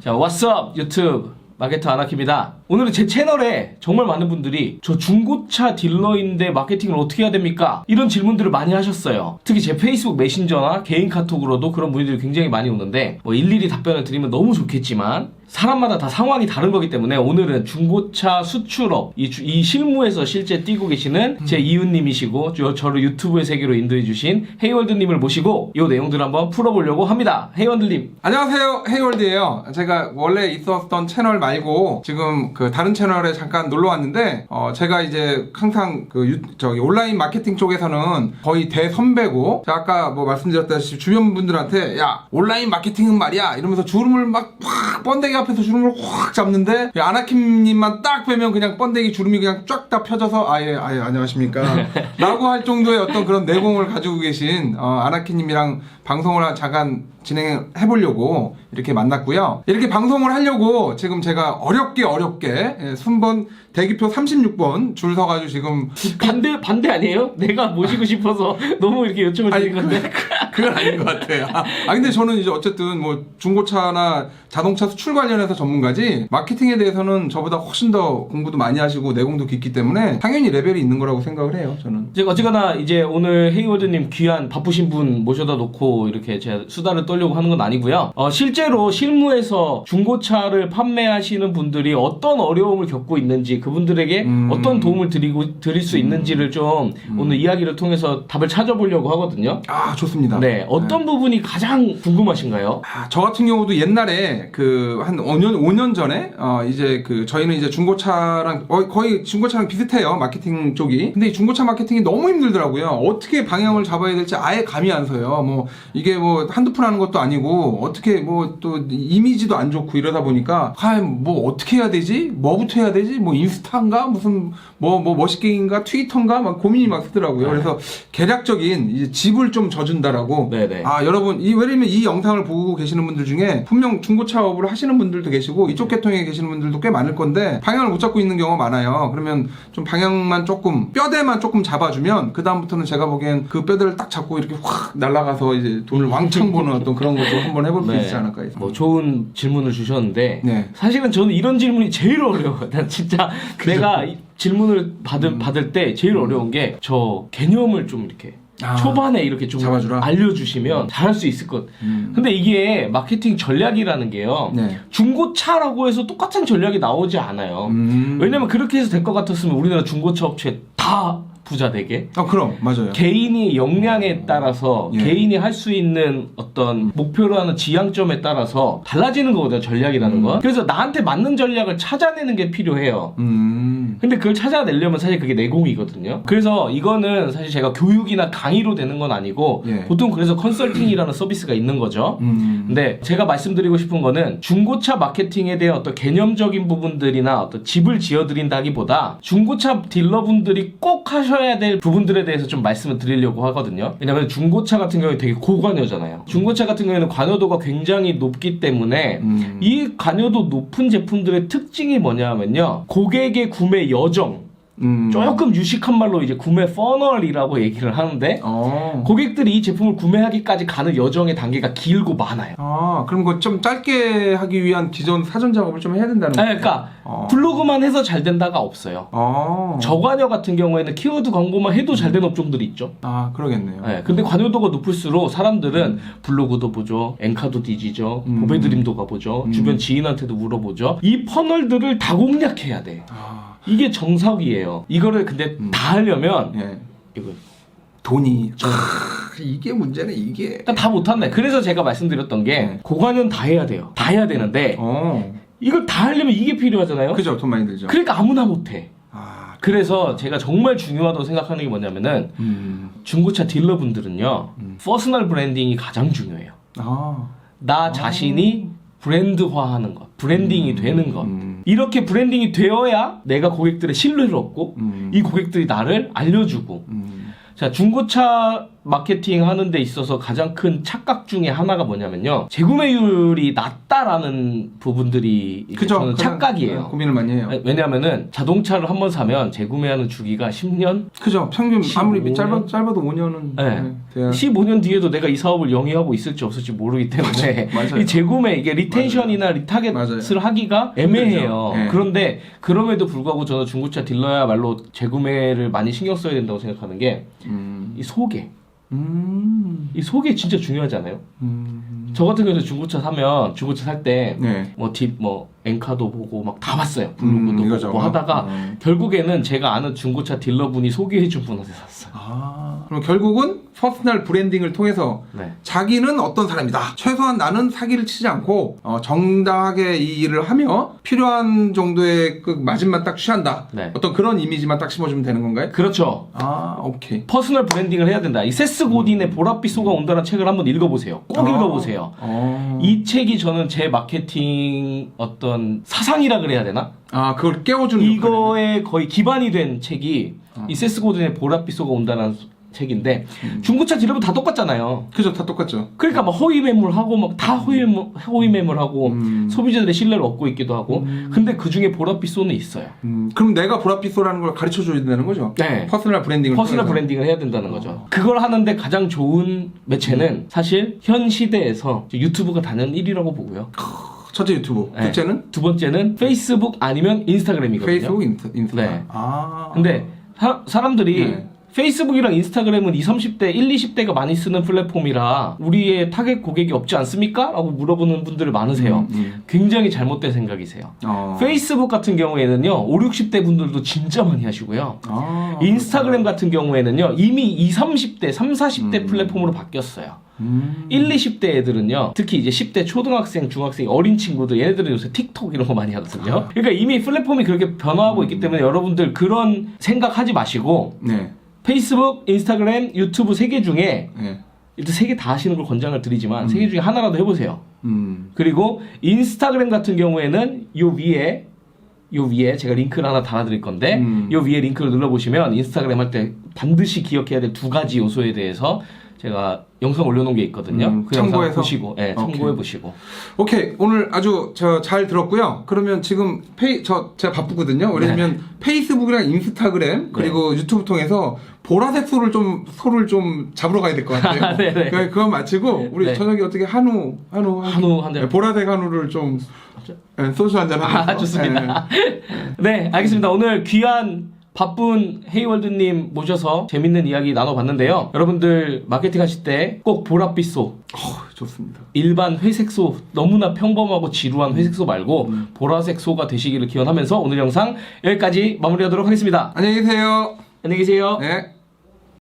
자, 왓츠업 유튜브 마케터 아나키입니다. 오늘은 제 채널에 정말 많은 분들이 저 중고차 딜러인데 마케팅을 어떻게 해야 됩니까? 이런 질문들을 많이 하셨어요. 특히 제 페이스북 메신저나 개인 카톡으로도 그런 문의들이 굉장히 많이 오는데 뭐 일일이 답변을 드리면 너무 좋겠지만 사람마다 다 상황이 다른 거기 때문에 오늘은 중고차 수출업 이, 주- 이 실무에서 실제 뛰고 계시는 제 이웃님이시고 저, 저를 유튜브의 세계로 인도해 주신 헤이월드님을 모시고 이 내용들을 한번 풀어보려고 합니다. 헤이월드님 안녕하세요 헤이월드예요 제가 원래 있었던 채널 말고 지금 그 다른 채널에 잠깐 놀러 왔는데 어 제가 이제 항상 그 유- 저기 온라인 마케팅 쪽에서는 거의 대선배고 제가 아까 뭐 말씀드렸다시피 주변 분들한테 야 온라인 마케팅은 말이야 이러면서 주름을 막확 번데기 앞에서 주름을 확 잡는데 이 아나킴님만 딱 빼면 그냥 번데기 주름이 그냥 쫙 다 펴져서 아예 아예 안녕하십니까 라고 할 정도의 어떤 그런 내공을 가지고 계신 어, 아나키님이랑 방송을 잠깐 진행해 보려고 이렇게 만났고요. 이렇게 방송을 하려고 지금 제가 어렵게 어렵게 예, 순번 대기표 36번 줄 서가지고 지금 반대 반대 아니에요? 내가 모시고 싶어서 너무 이렇게 요청을 드린 건데. 그, 그건 아닌 것 같아요. 아, 아, 근데 저는 이제 어쨌든 뭐 중고차나 자동차 수출 관련해서 전문가지 마케팅에 대해서는 저보다 훨씬 더 공부도 많이 하시고 내공도 깊기 때문에 당연히 레벨이 있는 거라고 생각을 해요. 저는. 이제 어쨌거나 이제 오늘 헤이워드님 귀한 바쁘신 분 모셔다 놓고 이렇게 제 수다를 떨려고 하는 건 아니고요. 어, 실제로 실무에서 중고차를 판매하시는 분들이 어떤 어려움을 겪고 있는지 그분들에게 음. 어떤 도움을 드리고 드릴 수 있는지를 좀 오늘 이야기를 통해서 답을 찾아보려고 하거든요. 아 좋습니다. 네, 어떤 부분이 가장 궁금하신가요? 아, 저 같은 경우도 옛날에 그 한 5년 5년 전에 어 이제 그 저희는 이제 중고차랑 거의, 거의 중고차랑 비슷해요 마케팅 쪽이. 근데 이 중고차 마케팅이 너무 힘들더라고요. 어떻게 방향을 잡아야 될지 아예 감이 안 서요. 뭐 이게 뭐 한두 푼 하는 것도 아니고 어떻게 뭐 또 이미지도 안 좋고 이러다 보니까 아뭐 어떻게 해야 되지? 뭐부터 해야 되지? 뭐 인스타인가? 무슨 뭐뭐 머시갱인가? 트위터인가? 막 고민이 막 쓰더라고요. 그래서 개략적인 이제 집을 좀 져준다라고 네네. 아 여러분 이 왜냐면 이 영상을 보고 계시는 분들 중에 분명 중고차업을 하시는 분들도 계시고 이쪽 계통에 계시는 분들도 꽤 많을 건데 방향을 못 잡고 있는 경우가 많아요. 그러면 좀 방향만 조금 뼈대만 조금 잡아주면 그 다음부터는 제가 보기엔 그 뼈대를 딱 잡고 이렇게 확 날아가서 이제 돈을 왕창 버는 어떤 그런 것도 한번 해볼 수 있지 않을까 해서 뭐 좋은 질문을 주셨는데 네. 사실은 저는 이런 질문이 제일 어려워요. 난 진짜 내가 이 질문을 받을 받을 때 제일 어려운 게 저 개념을 좀 이렇게 아, 초반에 이렇게 좀 잡아주라? 알려주시면 잘할 수 있을 것. 음. 근데 이게 마케팅 전략이라는 게요. 네. 중고차라고 해서 똑같은 전략이 나오지 않아요. 음. 왜냐면 그렇게 해서 될 것 같았으면 우리나라 중고차 업체 다 부자 되게? 아 그럼. 맞아요. 개인이 역량에 따라서 예. 개인이 할 수 있는 어떤 목표로 하는 지향점에 따라서 달라지는 거거든요 전략이라는 건. 그래서 나한테 맞는 전략을 찾아내는 게 필요해요. 음. 근데 그걸 찾아내려면 사실 그게 내공이거든요. 그래서 이거는 사실 제가 교육이나 강의로 되는 건 아니고 예. 보통 그래서 컨설팅이라는 서비스가 있는 거죠. 음. 근데 제가 말씀드리고 싶은 거는 중고차 마케팅에 대한 어떤 개념적인 부분들이나 어떤 집을 지어드린다기보다 중고차 딜러분들이 꼭 하셔 야 될 부분들에 대해서 좀 말씀을 드리려고 하거든요. 왜냐면 중고차 같은 경우에 되게 고관여잖아요. 중고차 같은 경우에는 관여도가 굉장히 높기 때문에 음. 이 관여도 높은 제품들의 특징이 뭐냐면요. 고객의 구매 여정. 음. 조금 유식한 말로 이제 구매 퍼널이라고 얘기를 하는데 어. 고객들이 이 제품을 구매하기까지 가는 여정의 단계가 길고 많아요. 아, 그럼 그거 좀 짧게 하기 위한 기존 사전 작업을 좀 해야 된다는 아, 거예요? 그러니까 어. 블로그만 해서 잘 된다가 없어요. 어. 저관여 같은 경우에는 키워드 광고만 해도 잘 된 업종들이 있죠. 아, 그러겠네요. 네, 근데 관여도가 높을수록 사람들은 블로그도 보죠, 엔카도 뒤지죠, 음. 보배드림도 가보죠, 주변 지인한테도 물어보죠. 이 퍼널들을 다 공략해야 돼. 아, 이게 정석이에요. 이거를 근데 다 하려면 예. 이거 돈이. 아, 이게 문제네, 이게. 일단 다 못한다. 그래서 제가 말씀드렸던 게 네. 고관여는 다 해야 돼요. 다 해야 되는데 어. 이걸 다 하려면 이게 필요하잖아요. 그죠, 돈 많이 들죠. 그러니까 아무나 못해. 아, 그래서 제가 정말 중요하다고 생각하는 게 뭐냐면은 음. 중고차 딜러분들은요 퍼스널 브랜딩이 가장 중요해요 아. 나 자신이 브랜드화하는 것 브랜딩이 되는 것 음. 이렇게 브랜딩이 되어야 내가 고객들의 신뢰를 얻고 음. 이 고객들이 나를 알려주고 음. 자 중고차 마케팅 하는 데 있어서 가장 큰 착각 중에 하나가 뭐냐면요. 재구매율이 낮다라는 부분들이 그죠? 저는 착각이에요. 네, 고민을 많이 해요. 왜냐하면은 자동차를 한번 사면 재구매하는 주기가 10년, 그죠? 평균 아무리 15년? 짧아 짧아도 5년은 네. 돼야 15년 뒤에도 내가 이 사업을 영위하고 있을지 없을지 모르기 때문에 맞아요. 이 재구매 이게 리텐션이나 리타겟을 맞아요. 하기가 애매해요. 예. 그런데 그럼에도 불구하고 저는 중고차 딜러야말로 재구매를 많이 신경 써야 된다고 생각하는 게이 음. 소개. 음. 이 소개 진짜 중요하잖아요. 음. 저 같은 경우도 중고차 사면 중고차 살 때 네. 뭐 딥 뭐 엔카도 보고 막 다 봤어요. 블로그도 음, 보고 이거죠. 뭐 하다가 음. 결국에는 제가 아는 중고차 딜러분이 소개해준 분한테 샀어요. 아. 그럼 결국은 퍼스널 브랜딩을 통해서 네. 자기는 어떤 사람이다. 최소한 나는 사기를 치지 않고 어, 정당하게 이 일을 하며 필요한 정도의 그 마진만 딱 취한다. 네. 어떤 그런 이미지만 딱 심어주면 되는 건가요? 그렇죠. 아, 오케이. 퍼스널 브랜딩을 해야 된다. 이 세스 고딘의 보랏빛 소가 온다는 책을 한번 읽어보세요. 꼭 아. 읽어보세요. 어. 이 책이 저는 제 마케팅 어떤 사상이라 그래야 되나? 아, 그걸 깨워주는 이거에 거의 기반이 된 책이 어. 이 세스 고딘의 보랏빛 소가 온다는 책인데 중고차 딜러분 다 똑같잖아요. 그죠, 다 똑같죠. 그러니까 막 허위 매물하고 막 다 허위 매물, 허위 매물하고 음. 소비자들의 신뢰를 얻고 있기도 하고 근데 그 중에 보랏빛 소는 있어요. 음, 그럼 내가 보랏빛소라는 걸 가르쳐 줘야 된다는 거죠? 네. 퍼스널 브랜딩을 퍼스널. 브랜딩을 해야 된다는 거죠. 그걸 하는데 가장 좋은 매체는 사실 현 시대에서 유튜브가 단연 1위라고 보고요. 첫째 유튜브. 네. 둘째는 두 번째는 페이스북 아니면 인스타그램이거든요. 페이스북, 인스, 인스타. 네. 아. 근데 사, 람들이 네. 페이스북이랑 인스타그램은 20, 30대, 1, 20대가 많이 쓰는 플랫폼이라 우리의 타겟 고객이 없지 않습니까? 라고 물어보는 분들이 많으세요. 음, 음. 굉장히 잘못된 생각이세요. 어. 페이스북 같은 경우에는요, 5, 60대 분들도 진짜 많이 하시고요. 아. 인스타그램 같은 경우에는요, 이미 20, 30대, 30, 40대 음. 플랫폼으로 바뀌었어요. 음. 1, 20대 애들은요, 특히 이제 10대 초등학생, 중학생, 어린 친구들, 얘네들은 요새 틱톡 이런 거 많이 하거든요. 그러니까 이미 플랫폼이 그렇게 변화하고 있기 때문에 여러분들 그런 생각하지 마시고, 네. 페이스북, 인스타그램, 유튜브 세 개 중에, 네. 일단 세 개 다 하시는 걸 권장을 드리지만, 세 개 중에 하나라도 해보세요. 음. 그리고 인스타그램 같은 경우에는 요 위에 요 위에 제가 링크를 하나 달아드릴 건데 음. 요 위에 링크를 눌러보시면 인스타그램 할 때 반드시 기억해야 될 두 가지 요소에 대해서 제가 영상 올려놓은 게 있거든요. 음, 그 영상 참고해서? 보시고, 예. 참고해 보시고. 오케이 오늘 아주 저 잘 들었고요. 그러면 지금 페이 저 제가 바쁘거든요. 왜냐면 페이스북이랑 인스타그램 그리고 유튜브 통해서 보라색 소를 좀 소를 좀 잡으러 가야 될 것 같아요. 네네. 그 그건 마치고 우리 네. 저녁에 어떻게 한우 한우 한우 한 잔. 네, 보라색 한우를 좀 네, 소주 한잔 하면서 아, 좋습니다. 네, 알겠습니다. 오늘 귀한 바쁜 헤이월드님 모셔서 재밌는 이야기 나눠봤는데요. 여러분들 마케팅 하실 때 꼭 보랏빛소, 어, 좋습니다. 일반 회색소, 너무나 평범하고 지루한 회색소 말고 음. 보라색 소가 되시기를 기원하면서 오늘 영상 여기까지 마무리하도록 하겠습니다. 안녕히 계세요. 안녕히 계세요. 네.